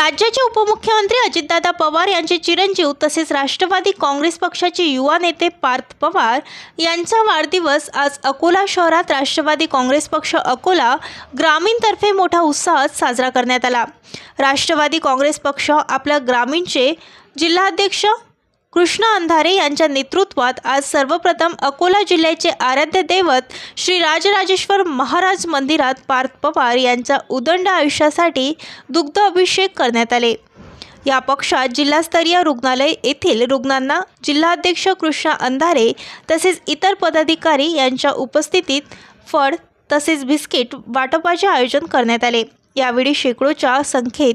राज्याचे उपमुख्यमंत्री अजितदादा पवार यांचे चिरंजीव तसेच राष्ट्रवादी काँग्रेस पक्षाचे युवा नेते पार्थ पवार यांचा वाढदिवस आज अकोला शहरात राष्ट्रवादी काँग्रेस पक्ष अकोला ग्रामीणतर्फे मोठ्या उत्साहात साजरा करण्यात आला. राष्ट्रवादी काँग्रेस पक्ष आपल्या ग्रामीणचे जिल्हाध्यक्ष कृष्ण अंधारे यांच्या नेतृत्वात आज सर्वप्रथम अकोला जिल्ह्याचे आराध्य दैवत श्री राजराजेश्वर महाराज मंदिरात पार्थ पवार यांच्या उदंड आयुष्यासाठी दुग्ध अभिषेक करण्यात आले. या पक्षात जिल्हास्तरीय रुग्णालय येथील रुग्णांना जिल्हाध्यक्ष कृष्णा अंधारे तसेच इतर पदाधिकारी यांच्या उपस्थितीत फळ तसेच बिस्किट वाटपाचे आयोजन करण्यात आले. यावेळी शेकडोच्या संख्येत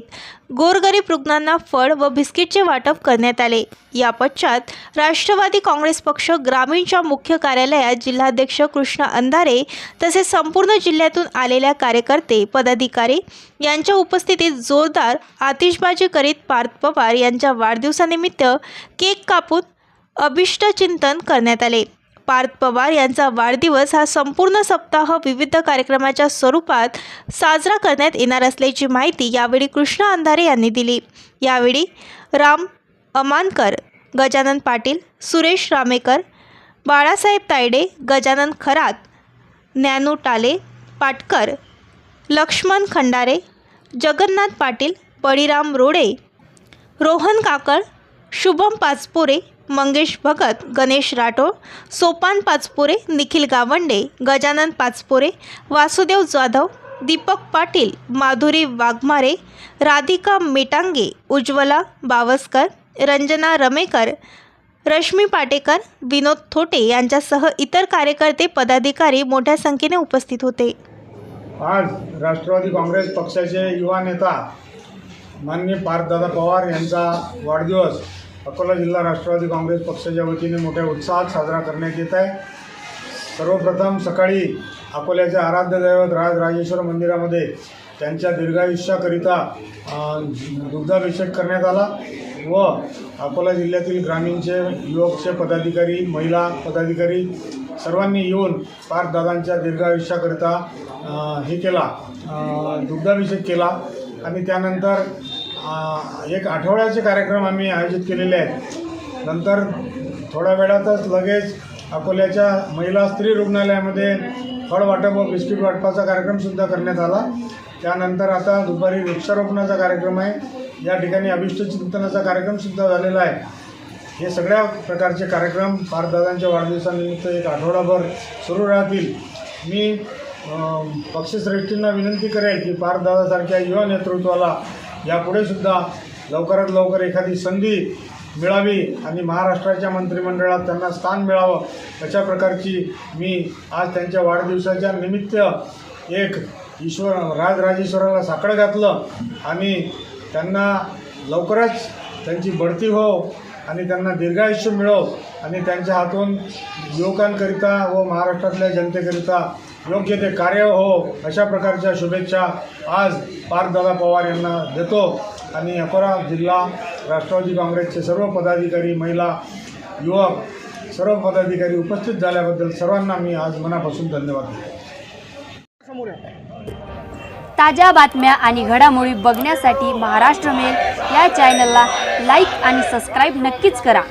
गोरगरीब रुग्णांना फळ व बिस्किटचे वाटप करण्यात आले. या पश्चात राष्ट्रवादी काँग्रेस पक्ष ग्रामीणच्या मुख्य कार्यालयात जिल्हाध्यक्ष कृष्ण अंधारे तसेच संपूर्ण जिल्ह्यातून आलेल्या कार्यकर्ते पदाधिकारी यांच्या उपस्थितीत जोरदार आतिषबाजी करीत पार्थ पवार यांच्या वाढदिवसानिमित्त केक कापून अभिष्टचिंतन करण्यात आले. पार्थ पवार यांचा वाढदिवस हा संपूर्ण सप्ताह विविध कार्यक्रमाच्या स्वरूपात साजरा करण्यात येणार असल्याची माहिती यावेळी कृष्ण अंधारे यांनी दिली. यावेळी राम अमानकर गजानन पाटील सुरेश रामेकर बाळासाहेब तायडे गजानन खरात ज्ञानू टाले पाटकर लक्ष्मण खंडारे जगन्नाथ पाटील बळीराम रोडे रोहन काकड शुभम पाचपुरे मंगेश भगत गणेश राठोड सोपान पाचपुरे निखिल गावंडे गजानन पाचपुरे वासुदेव जाधव दीपक पाटील माधुरी वाघमारे राधिका मेटांगे उज्ज्वला बावस्कर रंजना रमेकर रश्मी पाटेकर विनोद थोटे यांच्यासह इतर कार्यकर्ते पदाधिकारी मोठ्या संख्येने उपस्थित होते. आज राष्ट्रवादी काँग्रेस पक्षाचे युवा नेता माननीय पार्थदादा पवार यांचा वाढदिवस अकोला जिल्हा राष्ट्रवादी काँग्रेस पक्षाच्या वतीने मोठ्या उत्साहात साजरा करण्यात येत आहे. सर्वप्रथम सकाळी अकोल्याच्या आराध्य दैवत राजराजेश्वर मंदिरामध्ये त्यांच्या दीर्घायुष्याकरिता दुग्धाभिषेक करण्यात आला व अकोला जिल्ह्यातील ग्रामीणचे युवकचे पदाधिकारी महिला पदाधिकारी सर्वांनी येऊन पार्थदादांच्या दीर्घायुष्याकरिता हे केला दुग्धाभिषेक केला आणि त्यानंतर एक आठवड्याचे कार्यक्रम आम्ही आयोजित केलेले आहेत. नंतर थोड्या वेळातच लगेच अकोल्याच्या महिला स्त्री रुग्णालयामध्ये फळ वाटप व बिस्किट वाटपाचा कार्यक्रमसुद्धा करण्यात आला. त्यानंतर आता दुपारी वृक्षारोपणाचा कार्यक्रम आहे. या ठिकाणी अभिष्ट चिंतनाचा कार्यक्रमसुद्धा झालेला आहे. हे सगळ्या प्रकारचे कार्यक्रम पारदादांच्या वाढदिवसानिमित्त एक आठवडाभर सुरू राहतील. मी पक्षश्रेष्ठींना विनंती करेल की पारदादासारख्या युवा नेतृत्वाला यापुढे सुद्धा लवकरात लवकर एखादी संधी मिळावी आणि महाराष्ट्राच्या मंत्रिमंडळात त्यांना स्थान मिळावं अशा प्रकारची मी आज त्यांच्या वाढदिवसाच्या निमित्त एक ईश्वर राजराजेश्वराला साकडं घातलं. आणि त्यांना लवकरच त्यांची बढती हो आणि त्यांना दीर्घायुष्य मिळो आणि त्यांच्या हातून युवकांकरिता व महाराष्ट्रातल्या जनतेकरिता योग्य ते कार्य हो अशा प्रकारच्या शुभेच्छा आज पार्थदादा पवार यांना देतो. आणि अकोला जिल्हा राष्ट्रवादी काँग्रेसचे सर्व पदाधिकारी महिला युवक सर्व पदाधिकारी उपस्थित झाल्याबद्दल सर्वांना मी आज मनापासून धन्यवाद देतो. ताज्या बातम्या आणि घडामोडी बघण्यासाठी महाराष्ट्र मेल या चॅनलला लाईक आणि सबस्क्राईब नक्कीच करा.